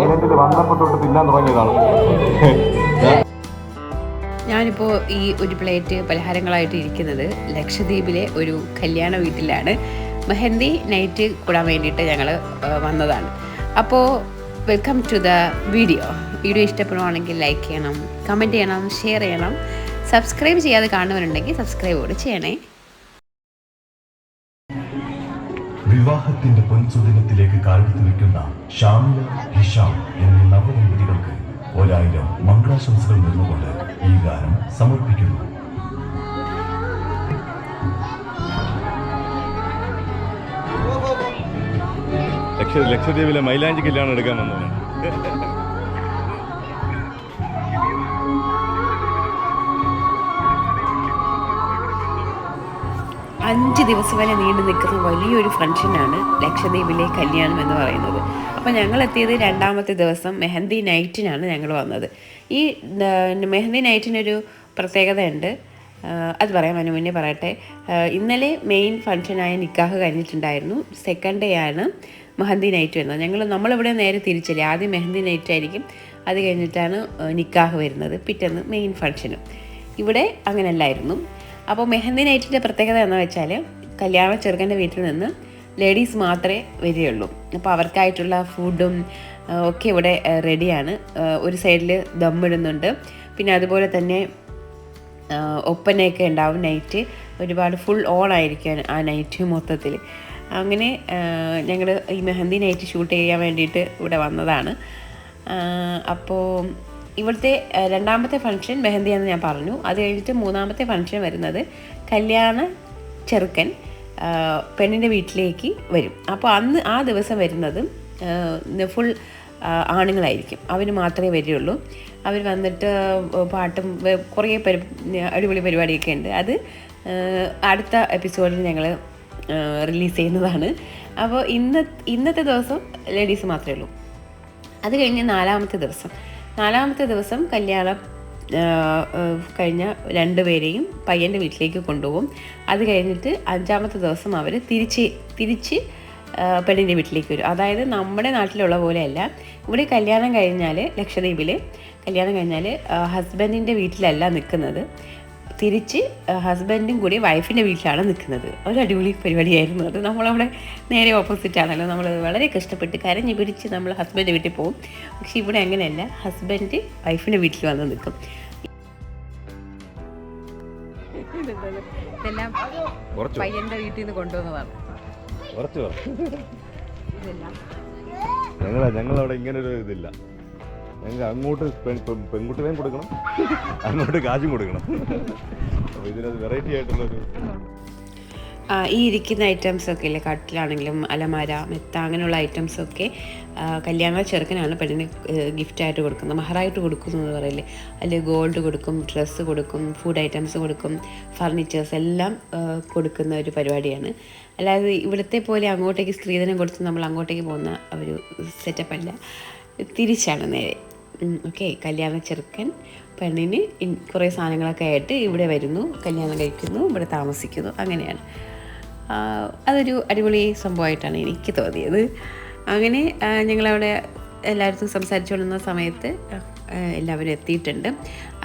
ഐലൻഡിൽ വന്നപ്പോൾ തിന്നാൻ തുടങ്ങിയതാണ്. ഞാനിപ്പോൾ ഈ ഒരു പ്ലേറ്റ് പലഹാരങ്ങളായിട്ട് ഇരിക്കുന്നത് ലക്ഷദ്വീപിലെ ഒരു കല്യാണ വീട്ടിലാണ്. മെഹന്തി നൈറ്റ് കൂടാൻ വേണ്ടിയിട്ട് ഞങ്ങൾ വന്നതാണ്. അപ്പോൾ welcome to the video. Video ഇഷ്ടപ്പെടുവാണെങ്കിൽ ലൈക്ക് ചെയ്യണം കമന്റ് ചെയ്യണം ഷെയർ ചെയ്യണം. സബ്സ്ക്രൈബ് ചെയ്യാതെ കാണുന്നവരുണ്ടെങ്കിൽ സബ്സ്ക്രൈബ് കൂടെ ചെയ്യണേ. വിവാഹത്തിന്റെ പൊൻസുദിനത്തിലേക്ക് കാലെടുത്തു വെക്കുന്ന ഷാമില ഹിഷാം എന്നീ നവദമ്പതികൾക്ക് ഒരായിരം മംഗളാശംസകൾ നിന്നുകൊണ്ട് ഈ ഗാനം സമർപ്പിക്കുന്നു. ലക്ഷദ്വീപിലെ മൈലാഞ്ചി കല്യാണം എടുക്കാൻ വന്നതാണ് അഞ്ച് ദിവസം വരെ നീണ്ടു നിൽക്കുന്ന വലിയൊരു ഫംഗ്ഷനാണ് ലക്ഷദ്വീപിലെ കല്യാണം എന്ന് പറയുന്നത്. അപ്പോൾ ഞങ്ങൾ എത്തിയത് രണ്ടാമത്തെ ദിവസം മെഹന്തി നൈറ്റിനാണ് ഞങ്ങൾ വന്നത്. ഈ മെഹന്തി നൈറ്റിനൊരു പ്രത്യേകതയുണ്ട്. അത് പറയാം അതിന് മുന്നേ പറയട്ടെ. ഇന്നലെ മെയിൻ ഫംഗ്ഷനായ നിക്കാഹ് കഴിഞ്ഞിട്ടുണ്ടായിരുന്നു. സെക്കൻഡ് ഡേ ആണ് മെഹന്തി നൈറ്റ് വരുന്നത്. ഞങ്ങൾ നമ്മളിവിടെ നേരെ തിരിച്ചില്ല? ആദ്യം മെഹന്തി നൈറ്റ് ആയിരിക്കും. അത് കഴിഞ്ഞിട്ടാണ് നിക്കാഹ് വരുന്നത്. പിറ്റേന്ന് മെയിൻ ഫംഗ്ഷനും. ഇവിടെ അങ്ങനെയല്ലായിരുന്നു. അപ്പോൾ മെഹന്തി നൈറ്റിന്റെ പ്രത്യേകത എന്ന് വെച്ചാൽ കല്യാണ ചെറുക്കന്റെ വീട്ടിൽ നിന്ന് ലേഡീസ് മാത്രമേ വരികയുള്ളൂ. അപ്പോൾ അവർക്കായിട്ടുള്ള ഫുഡും ഒക്കെ ഇവിടെ റെഡിയാണ്. ഒരു സൈഡിൽ ദമ്മിടുന്നുണ്ട് പിന്നെ അതുപോലെ തന്നെ ഒപ്പനയൊക്കെ ഉണ്ടാവും നൈറ്റ്. ഒരുപാട് ഫുൾ ഓൺ ആയിരിക്കും ആ നൈറ്റ് മൊത്തത്തിൽ. അങ്ങനെ ഞങ്ങൾ ഈ മെഹന്തി നൈറ്റ് ഷൂട്ട് ചെയ്യാൻ വേണ്ടിയിട്ട് ഇവിടെ വന്നതാണ്. അപ്പോൾ ഇവിടുത്തെ രണ്ടാമത്തെ ഫംഗ്ഷൻ മെഹന്തി എന്ന് ഞാൻ പറഞ്ഞു. അത് കഴിഞ്ഞിട്ട് മൂന്നാമത്തെ ഫംഗ്ഷൻ വരുന്നത് കല്യാണ ചെറുക്കൻ പെണ്ണിന്റെ വീട്ടിലേക്ക് വരും. അപ്പോൾ അന്ന് ആ ദിവസം വരുന്നത് ഫുൾ ആണുങ്ങളായിരിക്കും. അവർ മാത്രമേ വരികയുള്ളൂ. അവർ വന്നിട്ട് പാട്ടും കുറേ പരി അടിപൊളി പരിപാടിയൊക്കെ ഉണ്ട്. അത് അടുത്ത എപ്പിസോഡിൽ ഞങ്ങൾ റിലീസ് ചെയ്യുന്നതാണ്. അപ്പോൾ ഇന്ന ഇന്നത്തെ ദിവസം ലേഡീസ് മാത്രമേ ഉള്ളൂ. അത് കഴിഞ്ഞ് നാലാമത്തെ ദിവസം. നാലാമത്തെ ദിവസം കല്യാണം കഴിഞ്ഞ രണ്ടുപേരെയും പയ്യന്റെ വീട്ടിലേക്ക് കൊണ്ടുപോകും. അത് കഴിഞ്ഞിട്ട് അഞ്ചാമത്തെ ദിവസം അവർ തിരിച്ച് തിരിച്ച് പെണ്ണിന്റെ വീട്ടിലേക്ക് വരും. അതായത് നമ്മുടെ നാട്ടിലുള്ള പോലെയല്ല. ഇവിടെ കല്യാണം കഴിഞ്ഞാൽ ലക്ഷദ്വീപിൽ കല്യാണം കഴിഞ്ഞാൽ ഹസ്ബൻഡിന്റെ വീട്ടിലല്ല നിൽക്കുന്നത് തിരിച്ച് ഹസ്ബൻഡും കൂടി വൈഫിന്റെ വീട്ടിലാണ് നിൽക്കുന്നത്. ഒരു അടിപൊളി പരിപാടിയായിരുന്നു. അത് നമ്മളവിടെ നേരെ ഓപ്പോസിറ്റ് ആണല്ലോ. നമ്മൾ വളരെ കഷ്ടപ്പെട്ട് കരഞ്ഞ് പിടിച്ച് നമ്മൾ ഹസ്ബൻഡ് വീട്ടിൽ പോകും. പക്ഷെ ഇവിടെ അങ്ങനെയല്ല. ഹസ്ബൻഡ് വൈഫിന്റെ വീട്ടിൽ വന്ന് നിൽക്കും. ഇതെല്ലാം കുറച്ച് പയ്യന്റെ വീട്ടിൽ നിന്ന് കൊണ്ടുവന്നതാണ്. കുറച്ച് ഇതെല്ലാം. ഞങ്ങൾ ഞങ്ങളവിടെ ഇങ്ങനെ ഒരു ഇതില്ല. ഞങ്ങൾക്ക് അങ്ങോട്ട് പെൺ- പെൺ- പെൺകുട്ടികളെയും കൊടുക്കണം. അങ്ങോട്ട് കാശും കൊടുക്കണം. അപ്പോൾ ഇതിനകത്ത് വെറൈറ്റി ആയിട്ടുള്ളൊരു ഈ ഇരിക്കുന്ന ഐറ്റംസ് ഒക്കെ ഇല്ലേ? കട്ടിലാണെങ്കിലും അലമാര മെത്ത അങ്ങനെയുള്ള ഐറ്റംസ് ഒക്കെ കല്യാണ ചെറുക്കനാണ് പെണ്ണിന് ഗിഫ്റ്റായിട്ട് കൊടുക്കുന്നത്. മഹറായിട്ട് കൊടുക്കുന്നു എന്ന് പറയില്ലേ? അതിൽ ഗോൾഡ് കൊടുക്കും ഡ്രസ്സ് കൊടുക്കും ഫുഡ് ഐറ്റംസ് കൊടുക്കും ഫർണിച്ചേഴ്സ് എല്ലാം കൊടുക്കുന്ന ഒരു പരിപാടിയാണ്. അല്ലാതെ ഇവിടുത്തെ പോലെ അങ്ങോട്ടേക്ക് സ്ത്രീധനം കൊടുത്ത് നമ്മൾ അങ്ങോട്ടേക്ക് പോകുന്ന ഒരു സെറ്റപ്പ് അല്ല. തിരിച്ചാണ് നേരെ. ഓക്കെ കല്യാണ ചെറുക്കൻ പെണ്ണിന് കുറേ സാധനങ്ങളൊക്കെ ആയിട്ട് ഇവിടെ വരുന്നു കല്യാണം കഴിക്കുന്നു ഇവിടെ താമസിക്കുന്നു അങ്ങനെയാണ്. അതൊരു അടിപൊളി സംഭവമായിട്ടാണ് എനിക്ക് തോന്നിയത്. അങ്ങനെ ഞങ്ങളവിടെ എല്ലായിടത്തും സംസാരിച്ചുകൊണ്ടിരുന്ന സമയത്ത് എല്ലാവരും എത്തിയിട്ടുണ്ട്.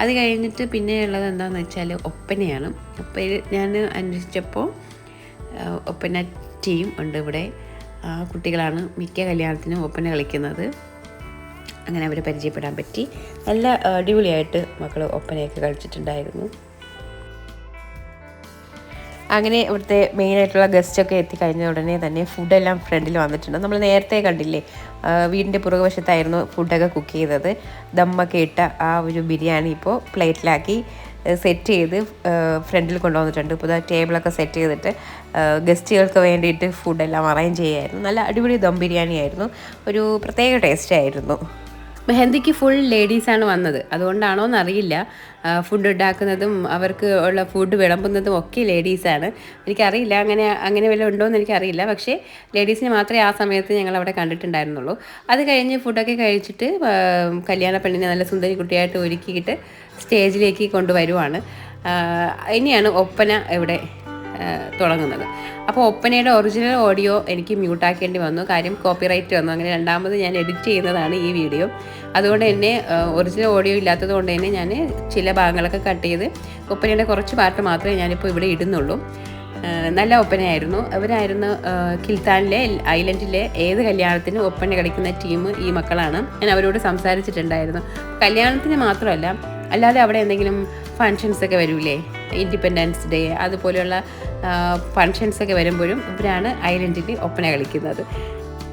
അത് കഴിഞ്ഞിട്ട് പിന്നെ ഉള്ളത് എന്താണെന്ന് വെച്ചാൽ ഒപ്പനയാണ്. ഒപ്പന ഞാൻ അന്വേഷിച്ചപ്പോൾ ഒപ്പന ടീം ഉണ്ട് ഇവിടെ. കുട്ടികളാണ് മിക്ക കല്യാണത്തിനും ഒപ്പന കളിക്കുന്നത്. അങ്ങനെ അവരെ പരിചയപ്പെടാൻ പറ്റി. നല്ല അടിപൊളിയായിട്ട് മക്കൾ ഒപ്പനയൊക്കെ കളിച്ചിട്ടുണ്ടായിരുന്നു. അങ്ങനെ ഇവിടുത്തെ മെയിനായിട്ടുള്ള ഗസ്റ്റൊക്കെ എത്തിക്കഴിഞ്ഞ ഉടനെ തന്നെ ഫുഡെല്ലാം ഫ്രണ്ടിൽ വന്നിട്ടുണ്ട്. നമ്മൾ നേരത്തെ കണ്ടില്ലേ വീടിന്റെ പുറകുവശത്തായിരുന്നു ഫുഡൊക്കെ കുക്ക് ചെയ്തത്. ദമ്മൊക്കെ ഇട്ട ആ ഒരു ബിരിയാണി ഇപ്പോൾ പ്ലേറ്റിലാക്കി സെറ്റ് ചെയ്ത് ഫ്രണ്ടിൽ കൊണ്ടുവന്നിട്ടുണ്ട്. ഇപ്പോൾ ടേബിളൊക്കെ സെറ്റ് ചെയ്തിട്ട് ഗസ്റ്റുകൾക്ക് വേണ്ടിയിട്ട് ഫുഡെല്ലാം അറേഞ്ച് ചെയ്യായിരുന്നു. നല്ല അടിപൊളി ദം ബിരിയാണി ആയിരുന്നു. ഒരു പ്രത്യേക ടേസ്റ്റ് ആയിരുന്നു. മെഹന്തിക്ക് ഫുൾ ലേഡീസാണ് വന്നത്. അതുകൊണ്ടാണോ എന്നറിയില്ല ഫുഡ് ഉണ്ടാക്കുന്നതും അവർക്ക് ഉള്ള ഫുഡ് വിളമ്പുന്നതും ഒക്കെ ലേഡീസാണ് എനിക്കറിയില്ല. അങ്ങനെ അങ്ങനെ വല്ലതും ഉണ്ടോ എന്ന് എനിക്കറിയില്ല. പക്ഷേ ലേഡീസിനെ മാത്രമേ ആ സമയത്ത് ഞങ്ങൾ അവിടെ കണ്ടിട്ടുണ്ടായിരുന്നുള്ളൂ. അത് കഴിഞ്ഞ് ഫുഡൊക്കെ കഴിച്ചിട്ട് കല്യാണ പെണ്ണിനെ നല്ല സുന്ദരി കുട്ടിയായിട്ട് ഒരുക്കിയിട്ട് സ്റ്റേജിലേക്ക് കൊണ്ടുവരുവാണ്. ഇനിയാണ് ഒപ്പന ഇവിടെ തുടങ്ങുന്നത്. അപ്പോൾ ഒപ്പനയുടെ ഒറിജിനൽ ഓഡിയോ എനിക്ക് മ്യൂട്ടാക്കേണ്ടി വന്നു. കാര്യം കോപ്പിറൈറ്റ് വന്നു. അങ്ങനെ രണ്ടാമത് ഞാൻ എഡിറ്റ് ചെയ്യുന്നതാണ് ഈ വീഡിയോ. അതുകൊണ്ട് തന്നെ ഒറിജിനൽ ഓഡിയോ ഇല്ലാത്തത് കൊണ്ട് തന്നെ ഞാൻ ചില ഭാഗങ്ങളൊക്കെ കട്ട് ചെയ്ത് ഒപ്പനയുടെ കുറച്ച് പാട്ട് മാത്രമേ ഞാനിപ്പോൾ ഇവിടെ ഇടുന്നുള്ളൂ. നല്ല ഒപ്പനയായിരുന്നു. അവരായിരുന്നു കിൽത്താനിലെ ഐലൻഡിലെ ഏത് കല്യാണത്തിനും ഒപ്പന കളിക്കുന്ന ടീം ഈ മക്കളാണ്. ഞാൻ അവരോട് സംസാരിച്ചിട്ടുണ്ടായിരുന്നു. കല്യാണത്തിന് മാത്രമല്ല അല്ലാതെ അവിടെ എന്തെങ്കിലും ഫങ്ഷൻസ് ഒക്കെ വരൂലേ? ഇൻഡിപെൻഡൻസ് ഡേ അതുപോലെയുള്ള ഫങ്ഷൻസൊക്കെ വരുമ്പോഴും ഇവരാണ് ഐലൻഡിൽ ഒപ്പന കളിക്കുന്നത്.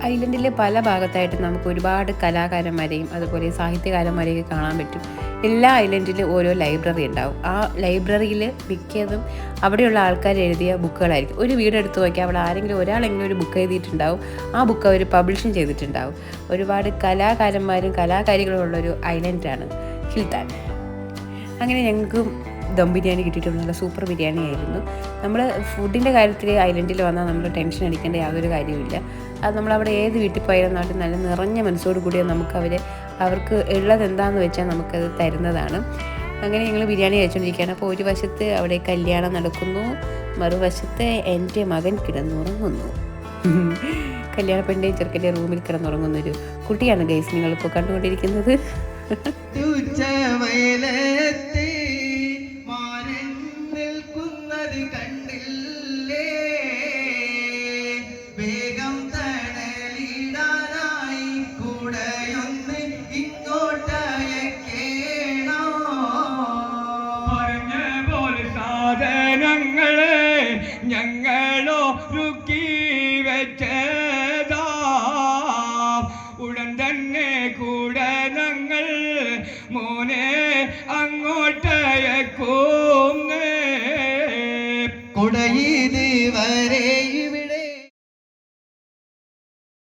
ഐലൻഡിലെ പല ഭാഗത്തായിട്ട് നമുക്ക് ഒരുപാട് കലാകാരന്മാരെയും അതുപോലെ സാഹിത്യകാരന്മാരെയൊക്കെ കാണാൻ പറ്റും. എല്ലാ ഐലൻഡിലും ഓരോ ലൈബ്രറി ഉണ്ടാവും. ആ ലൈബ്രറിയിൽ മിക്കതും അവിടെയുള്ള ആൾക്കാർ എഴുതിയ ബുക്കുകളായിരിക്കും. ഒരു വീട് എടുത്ത് നോക്കിയാൽ അവിടെ ആരെങ്കിലും ഒരാളെങ്കിലും ഒരു ബുക്ക് എഴുതിയിട്ടുണ്ടാവും. ആ ബുക്ക് അവർ പബ്ലിഷും ചെയ്തിട്ടുണ്ടാവും. ഒരുപാട് കലാകാരന്മാരും കലാകാരികളും ഉള്ളൊരു ഐലൻഡാണ് ഹിൽത്താൻ. അങ്ങനെ ഞങ്ങൾക്ക് ദം ബിരിയാണി കിട്ടിയിട്ടുണ്ട് നല്ല സൂപ്പർ ബിരിയാണി ആയിരുന്നു നമ്മൾ ഫുഡിന്റെ കാര്യത്തിൽ ഐലൻഡിൽ വന്നാൽ നമ്മൾ ടെൻഷൻ അടിക്കേണ്ട യാതൊരു കാര്യമില്ല അത് നമ്മളവിടെ ഏത് വീട്ടിൽ പോയാലും നാട്ടിൽ നല്ല നിറഞ്ഞ മനസ്സോട് കൂടി നമുക്ക് അവരെ അവർക്ക് ഉള്ളത് എന്താണെന്ന് വെച്ചാൽ നമുക്കത് തരുന്നതാണ്. അങ്ങനെ ഞങ്ങൾ ബിരിയാണി കഴിച്ചുകൊണ്ടിരിക്കുകയാണ് അപ്പോൾ ഒരു വശത്ത് അവിടെ കല്യാണം നടക്കുന്നു മറുവശത്ത് എന്റെ മകൻ കിടന്നുറങ്ങുന്നു. കല്യാണ പെണ്ണിന്റെ ചെറുക്കന്റെ റൂമിൽ കിടന്നുറങ്ങുന്നൊരു കുട്ടിയാണ് ഗൈസ് നിങ്ങളിപ്പോൾ കണ്ടുകൊണ്ടിരിക്കുന്നത്. തന്നെ കൂടെ ഞങ്ങൾ മോനെ